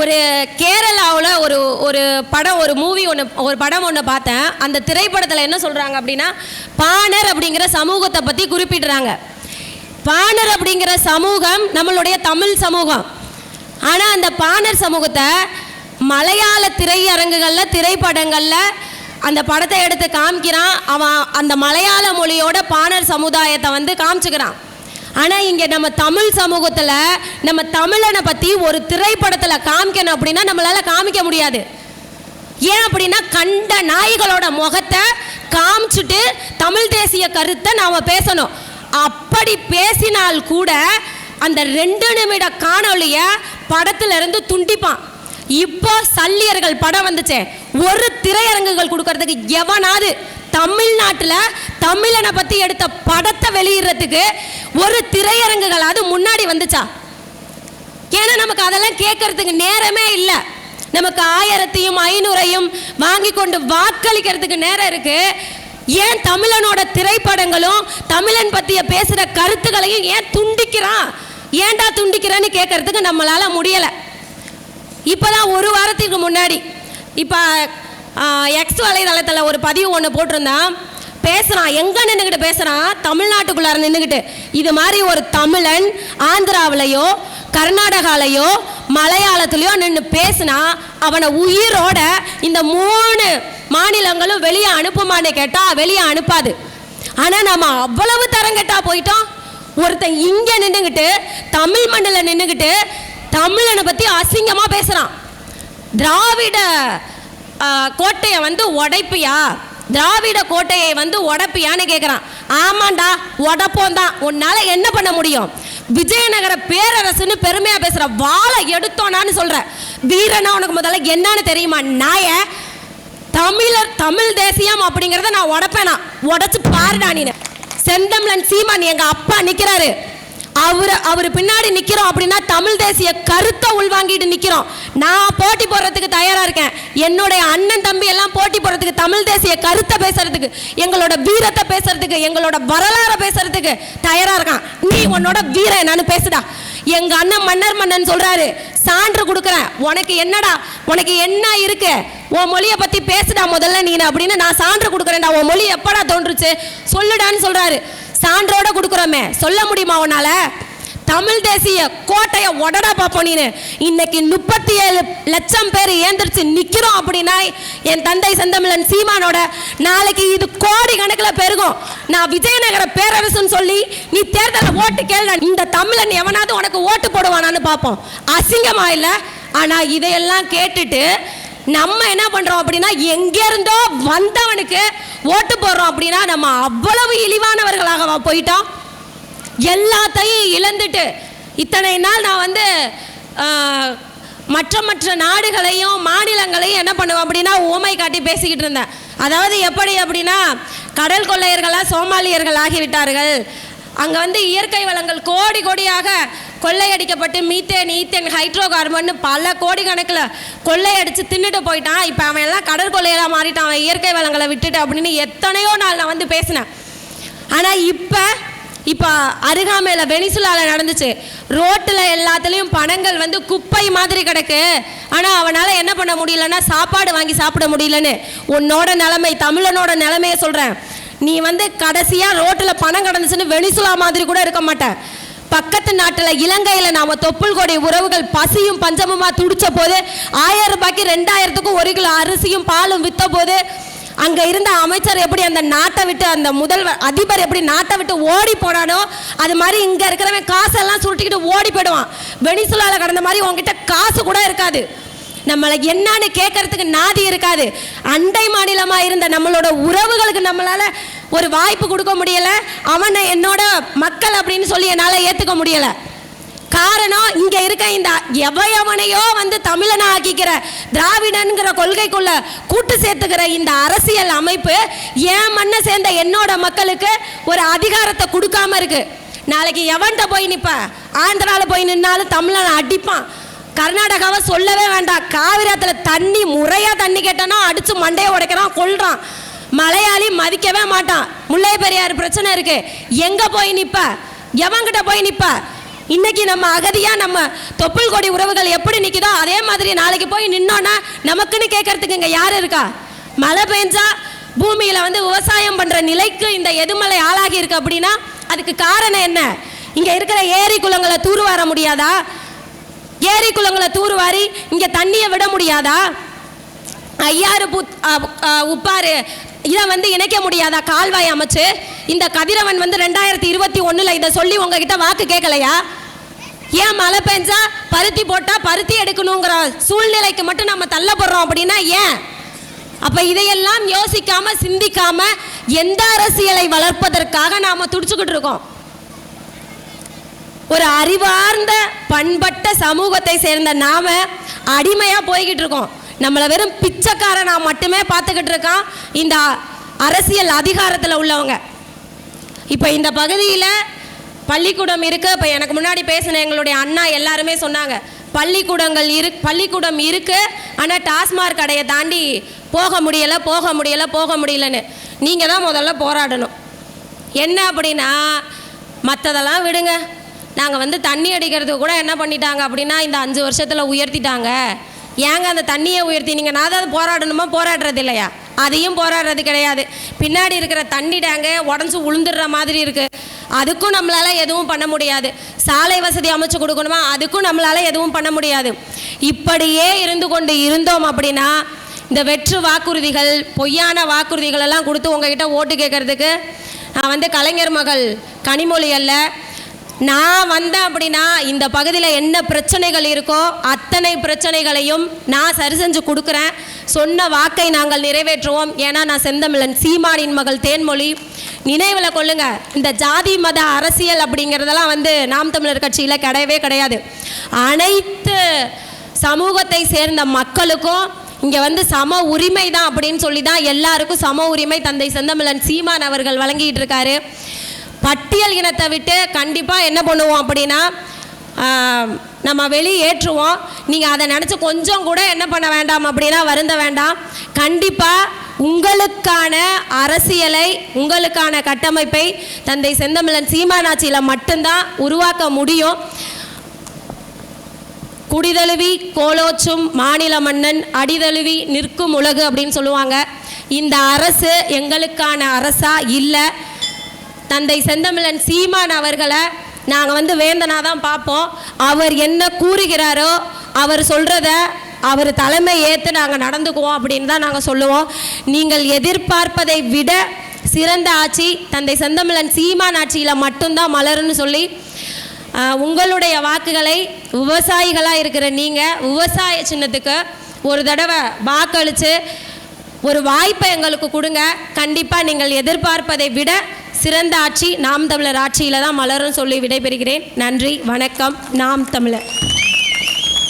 ஒரு கேரளாவில் ஒரு ஒரு படம் ஒரு மூவி ஒன்று ஒரு படம் ஒன்று பார்த்தேன். அந்த திரைப்படத்தில் என்ன சொல்கிறாங்க அப்படின்னா பாணர் அப்படிங்கிற சமூகத்தை பற்றி குறிப்பிடுறாங்க. பாணர் அப்படிங்கிற சமூகம் நம்மளுடைய தமிழ் சமூகம். ஆனால் அந்த பாணர் சமூகத்தை மலையாள திரையரங்குகளில் திரைப்படங்களில் அந்த படத்தை எடுத்து காமிக்கிறான். அவன் அந்த மலையாள மொழியோட பாணர் சமுதாயத்தை வந்து காமிச்சுக்கிறான். ஆனால் இங்கே நம்ம தமிழ் சமூகத்தில் நம்ம தமிழனை பற்றி ஒரு திரைப்படத்தில் காமிக்கணும் அப்படின்னா நம்மளால் காமிக்க முடியாது. ஏன் அப்படின்னா கண்ட நாய்களோட முகத்தை காமிச்சிட்டு தமிழ் தேசிய கருத்தை நாம் பேசணும். அப்படி பேசினால் கூட அந்த ரெண்டு நிமிட காணொளியை படத்துல இருந்து துண்டிப்பான். இப்போ சல்லியர்கள் படம் வந்துச்சே. ஒரு திரையரங்குகள் கொடுக்கறதுக்கு எவனாவது தமிழ்நாட்டில் தமிழனை பற்றி எடுத்த படத்தை வெளியிடுறதுக்கு ஒரு திரையரங்குகளாவது முன்னாடி வந்துச்சா? ஏன்னா நமக்கு அதெல்லாம் கேட்கறதுக்கு நேரமே இல்லை. நமக்கு ஆயிரத்தையும் ஐநூறையும் வாங்கி கொண்டு வாக்களிக்கிறதுக்கு நேரம் இருக்கு. ஏன் தமிழனோட திரைப்படங்களும் தமிழன் பற்றிய பேசுகிற கருத்துக்களையும் ஏன் துண்டிக்கிறான்? ஏன்டா துண்டிக்கிறான்னு கேட்கறதுக்கு நம்மளால் முடியலை. இப்போதான் ஒரு வாரத்துக்கு முன்னாடி இப்போ எக்ஸ் வலைதளத்தில் ஒரு பதிவு ஒன்று போட்டிருந்தான். பேசுகிறான் எங்கே நின்றுக்கிட்டு பேசுகிறான் தமிழ்நாட்டுக்குள்ளார நின்றுக்கிட்டு இது மாதிரி ஒரு தமிழன் ஆந்திராவிலையோ கர்நாடகாலையோ மலையாளத்துலையோ நின்று பேசுனா அவனை உயிரோட இந்த மூணு மாநிலங்களும் வெளியே அனுப்புமான்னு கேட்டால் வெளியே அனுப்பாது. ஆனால் நம்ம அவ்வளவு தரங்கெட்டா போயிட்டோம். ஒருத்தன் இங்கே நின்றுக்கிட்டு தமிழ் மண்ணில் நின்றுக்கிட்டு தமிழனை பற்றி அசிங்கமாக பேசுகிறான் திராவிட கோட்டையை வந்து உடைப்பியா? திராவிட கோட்டையை வந்து உடப்பியான்னு கேட்குறான் ஆமாண்டா உடப்போம் தான் உன்னால் என்ன பண்ண முடியும்? விஜயநகர பேரரசுன்னு பெருமையாக பேசுகிற வாழை எடுத்தோனான்னு சொல்கிற வீரனா உனக்கு முதல்ல என்னன்னு தெரியுமா? நாய தமிழர் தமிழ் தேசியம் அப்படிங்கிறத நான் உடப்பேனா? உடச்சு பாருடா நீ செந்தமிழன் சீமான் எங்கள் அப்பா நிற்கிறாரு அவர் அவர் பின்னாடி நிற்கிறோம் அப்படின்னா தமிழ் தேசிய கருத்தை உள்வாங்கிட்டு நிற்கிறோம் நான் போட்டி போடுறதுக்கு தயாராக இருக்கேன். என்னுடைய அண்ணன் தம்பி எல்லாம் போட்டி போடுறதுக்கு தமிழ் தேசிய கருத்தை பேசுறதுக்கு எங்களோட வீரத்தை பேசுறதுக்கு எங்களோட வரலாறை பேசுறதுக்கு தயாராக இருக்கான். நீ உன்னோட வீரம் என்னன்னு பேசுடா. எங்க அண்ணன் மன்னர் மன்னன் சொல்றாரு சான்று கொடுக்குறேன். உனக்கு என்னடா உனக்கு என்ன இருக்கு? உன் மொழியை பத்தி பேசுடா முதல்ல நீ அப்படின்னு நான் சான்று கொடுக்குறேன்டா. உன் மொழி எப்படா தோன்றுச்சு? சொல்லுடான்னு சொல்றாரு. சான்றோட கொடுக்குறோமே. சொல்ல முடியுமா உன்னால? தமிழ் தேசிய கோட்டையை உடடா பார்ப்போம் நீனு. இன்னைக்கு முப்பத்தி ஏழு லட்சம் பேர் ஏந்திரிச்சு நிற்கிறோம் அப்படின்னா என் தந்தை செந்தமிழன் சீமானோட நாளைக்கு இது கோடி கணக்கில் பெருகும். நான் விஜயநகர பேரரசுன்னு சொல்லி நீ தேர்தலில் ஓட்டு கேள்வி இந்த தமிழன் எவனாவது உனக்கு ஓட்டு போடுவானான்னு பார்ப்போம். அசிங்கமா இல்லை? ஆனால் இதையெல்லாம் கேட்டுட்டு நம்ம என்ன பண்றோம் அப்படின்னா எங்க இருந்தோ வந்தவனுக்கு ஓட்டு போடுறோம் அப்படின்னா நம்ம அவ்வளவு இழிவானவர்களாக போயிட்டோம். எல்லாத்தையும் இழந்துட்டு இத்தனை நாள் நான் வந்து மற்ற மற்ற நாடுகளையும் மாநிலங்களையும் என்ன பண்ணுவேன் அப்படின்னா ஊமை காட்டி பேசிக்கிட்டு இருந்தேன். அதாவது எப்படி அப்படின்னா கடல் கொள்ளையர்களாக சோமாலியர்கள் ஆகிவிட்டார்கள். அங்கே வந்து இயற்கை வளங்கள் கோடி கோடியாக கொள்ளையடிக்கப்பட்டு மீத்தேன் ஈத்தேன் ஹைட்ரோ கார்பன் பல கோடி கணக்கில் கொள்ளையடிச்சு தின்னுட்டு போயிட்டான். இப்போ அவன் எல்லாம் கடற்கொள்ளையெல்லாம் மாறிட்டான். அவன் இயற்கை வளங்களை விட்டுட்டு அப்படின்னு எத்தனையோ நாள் நான் வந்து பேசினேன். ஆனால் இப்போ இப்போ அருகாமையில் வெனிசுலாவில் நடந்துச்சு. ரோட்டில் எல்லாத்துலேயும் பணங்கள் வந்து குப்பை மாதிரி கிடக்கு. ஆனால் அவனால் என்ன பண்ண முடியலன்னா சாப்பாடு வாங்கி சாப்பிட முடியலன்னு உன்னோட நிலைமை தமிழனோட நிலைமையை சொல்கிறேன் நீ வந்து கடைசியாக ரோட்டில் பணம் கிடந்துச்சுன்னு வெனிசுலா மாதிரி கூட இருக்க மாட்டேன் பக்கத்து நாட்டில் இலங்கையில் நாம் தொப்புள் கொடி உறவுகள் பசியும் பஞ்சமுமா துடிச்ச போது ஆயிரம் ரூபாய்க்கு ரெண்டாயிரத்துக்கும் ஒரு கிலோ அரிசியும் பாலும் விற்ற போது அங்கே இருந்த அமைச்சர் எப்படி அந்த நாட்டை விட்டு அந்த முதல்வர் அதிபர் எப்படி நாட்டை விட்டு ஓடி போனானோ அது மாதிரி இங்கே இருக்கிறவன் காசெல்லாம் சுருட்டிக்கிட்டு ஓடி போயிடுவான். வெனிசுலாவில் கடந்த மாதிரி உங்ககிட்ட காசு கூட இருக்காது. நம்மளை என்னன்னு கேட்கறதுக்கு நாதி இருக்காது. அண்டை மாநிலமாக இருந்த நம்மளோட உறவுகளுக்கு நம்மளால ஒரு வாய்ப்பு கொடுக்க முடியல. அவனை என்னோட மக்கள் அப்படின்னு சொல்லி என்னால் ஏற்றுக்க முடியல. காரணம் இங்க இருக்க இந்த எவையவனையோ வந்து தமிழனை ஆக்கிக்கிற திராவிடன்கிற கொள்கைக்குள்ள கூட்டு சேர்த்துக்கிற இந்த அரசியல் அமைப்பு என் மண்ணை சேர்ந்த என்னோட மக்களுக்கு ஒரு அதிகாரத்தை கொடுக்காம இருக்கு. நாளைக்கு எவன்கிட்ட போய் நிற்பேன் ஆந்திராவில் போய் நின்னாலும் தமிழனை அடிப்பான். கர்நாடகாவை சொல்லவே வேண்டாம். காவிரத்தில் தண்ணி முறையாக தண்ணி கேட்டனா அடித்து மண்டையை உடைக்கிறான் கொள்றான் மலையாளி மதிக்கவே மாட்டான். முல்லை பெரியார் பிரச்சனை இருக்கு. எங்க போய் நிப்ப? எவங்கிட்ட போய் நிப்ப? இன்னைக்கு நம்ம அகதியா நம்ம தொப்புள் கொடி உறவுகள் எப்படி நிக்குதோ அதே மாதிரி நாளைக்கு போய் நின்னோன்னா நமக்குன்னு கேட்கறதுக்கு இங்க யார் இருக்கா? மழை பெஞ்சா பூமியில வந்து விவசாயம் பண்ற நிலைக்கு இந்த எதுமலை ஆளாகி இருக்கு அப்படின்னா அதுக்கு காரணம் என்ன? இங்க இருக்கிற ஏரி குளங்களை தூர்வார முடியாதா? ஏரி குளங்களை தூர்வாரி இங்க தண்ணியை விட முடியாதா? ஐயாறு புத் உப்பாறு. இதை வந்து இணைக்க முடியாதா? கால்வாய் அமைச்சு. இந்த கதிரவன் வந்து ரெண்டாயிரத்தி இருபத்தி ஒன்றில் இதை சொல்லி உங்ககிட்ட வாக்கு கேட்கலையா? ஏன் மழை பெஞ்சா பருத்தி போட்டால் பருத்தி எடுக்கணுங்கிற சூழ்நிலைக்கு மட்டும் நம்ம தள்ளப்படுறோம் அப்படின்னா ஏன்? அப்போ இதையெல்லாம் யோசிக்காம சிந்திக்காம எந்த அரசியலை வளர்ப்பதற்காக நாம் துடிச்சுக்கிட்டு இருக்கோம். ஒரு அறிவார்ந்த பண்பட்ட சமூகத்தை சேர்ந்த நாம அடிமையாக போய்கிட்டு இருக்கோம். நம்மளை வெறும் பிச்சைக்காரனா மட்டுமே பார்த்துக்கிட்டு இருக்கான். இந்த அரசியல் அதிகாரத்தில் உள்ளவங்க. இப்போ இந்த பகுதியில் பள்ளிக்கூடம் இருக்குது இப்போ எனக்கு முன்னாடி பேசின எங்களுடைய அண்ணா எல்லாருமே சொன்னாங்க பள்ளிக்கூடங்கள் இரு பள்ளிக்கூடம் இருக்குது ஆனால் டாஸ்மாக் கடையை தாண்டி போக முடியலை போக முடியலை போக முடியலன்னு. நீங்கள் தான் முதல்ல போராடணும். என்ன அப்படின்னா மற்றதெல்லாம் விடுங்க. நாங்கள் வந்து தண்ணி அடிக்கிறதுக்கு கூட என்ன பண்ணிட்டாங்க அப்படின்னா இந்த அஞ்சு வருஷத்தில் உயர்த்திட்டாங்க. ஏங்க அந்த தண்ணியை உயர்த்தினீங்க நான் தான் போராடணுமா? போராடுறது இல்லையா? அதையும் போராடுறது கிடையாது. பின்னாடி இருக்கிற தண்ணி டேங்க உடஞ்சி உளுந்துடுற மாதிரி இருக்குது அதுக்கும் நம்மளால் எதுவும் பண்ண முடியாது. சாலை வசதி அமைச்சு கொடுக்கணுமா? அதுக்கும் நம்மளால் எதுவும் பண்ண முடியாது. இப்படியே இருந்து கொண்டு இருந்தோம் அப்படின்னா இந்த வெற்று வாக்குறுதிகள் பொய்யான வாக்குறுதிகளெல்லாம் கொடுத்து உங்ககிட்ட ஓட்டு கேட்கறதுக்கு நான் வந்து கலைஞர் மகள் கனிமொழி அல்ல. நான் வந்தேன் அப்படின்னா இந்த பகுதியில் என்ன பிரச்சனைகள் இருக்கோ அத்தனை பிரச்சனைகளையும் நான் சரி செஞ்சு கொடுக்குறேன். சொன்ன வாக்கை நாங்கள் நிறைவேற்றுவோம். ஏன்னா நான் செந்தமிழன் சீமானின் மகள் தேன்மொழி. நினைவில் கொள்ளுங்க இந்த ஜாதி மத அரசியல் அப்படிங்கிறதெல்லாம் வந்து நாம் தமிழர் கட்சியில் கிடையவே கிடையாது. அனைத்து சமூகத்தை சேர்ந்த மக்களுக்கும் இங்கே வந்து சம உரிமை தான் அப்படின்னு சொல்லி தான் எல்லாருக்கும் சம உரிமை தந்தை செந்தமிழன் சீமான் அவர்கள் வழங்கிட்டு இருக்காரு. பட்டியல் இனத்தை விட்டு கண்டிப்பாக என்ன பண்ணுவோம் அப்படின்னா நம்ம வெளியேற்றுவோம் நீங்கள் அதை நினச்சி கொஞ்சம் கூட என்ன பண்ண வேண்டாம் அப்படின்னா வருந்த வேண்டாம். கண்டிப்பாக உங்களுக்கான அரசியலை உங்களுக்கான கட்டமைப்பை தந்தை செந்தமிழன் சீமானாட்சியில் மட்டும்தான் உருவாக்க முடியும். குடிதழுவி கோலோச்சும் மாநில மன்னன் அடிதழுவி நிற்கும் உலகு அப்படின்னு சொல்லுவாங்க. இந்த அரசு எங்களுக்கான அரசா இல்லை. தந்தை செந்தமிழன் சீமான் அவர்களை நாங்கள் வந்து வேந்தனா தான் பார்ப்போம். அவர் என்ன கூறுகிறாரோ அவர் சொல்கிறத அவர் தலைமை ஏற்று நாங்கள் நடந்துக்குவோம் அப்படின்னு தான் நாங்கள் சொல்லுவோம். நீங்கள் எதிர்பார்ப்பதை விட சிறந்த ஆட்சி தந்தை செந்தமிழன் சீமான் ஆட்சியில் மட்டும்தான் மலருன்னு சொல்லி உங்களுடைய வாக்குகளை விவசாயிகளாக இருக்கிற நீங்கள் விவசாய சின்னத்துக்கு ஒரு தடவை வாக்களித்து ஒரு வாய்ப்பை எங்களுக்கு கொடுங்க. கண்டிப்பாக நீங்கள் எதிர்பார்ப்பதை விட சிறந்த ஆட்சி நாம் தமிழர் ஆட்சியில் தான் மலரும் சொல்லி விடைபெறுகிறேன். நன்றி வணக்கம் நாம் தமிழர்.